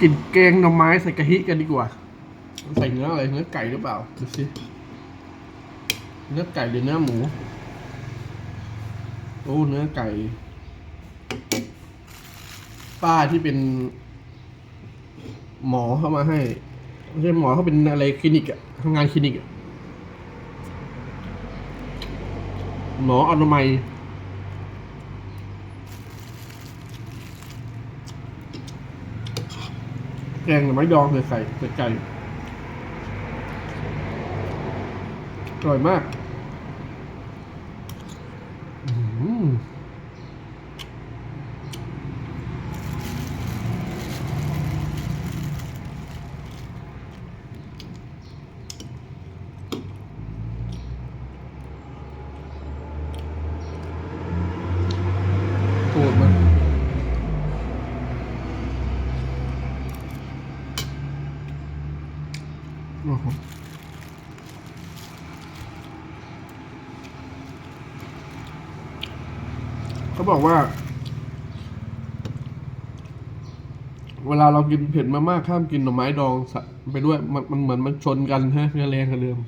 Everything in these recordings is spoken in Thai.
กินแกงหน่อไม้ใส่กะทิกันดีกว่า ใส่เนื้ออะไร เนื้อไก่หรือเปล่า ดูสิ เนื้อไก่หรือเนื้อหมู โอ้ เนื้อไก่ ป้าที่เป็น หมอเข้ามาให้ ไม่ใช่หมอเขาเป็นอะไรคลินิกอะทำงานคลินิกอะหมออนามัย กงหน่อไม้ดองใส่ไข่ใส่ไก่อร่อยมากอื้อหือโคตรมันโอ้โห เขาบอกว่า เวลาเรากินเผ็ดมากๆข้ามกินหน่อไม้ดองไปด้วย มันมันเหมือนมันชนกันฮะเพื่อแรงกันเดิม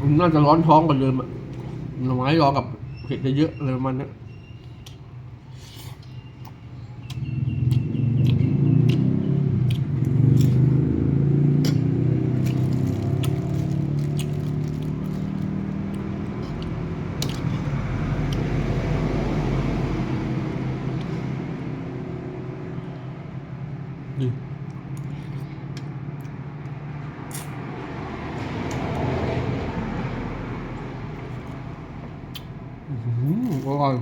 มันน่าจะร้อนท้องกว่าเดิมหน่อไม้รอกับเผ็ดเยอะๆอะไรประมาณเนี้ ยนี่อื้อหืออร่อย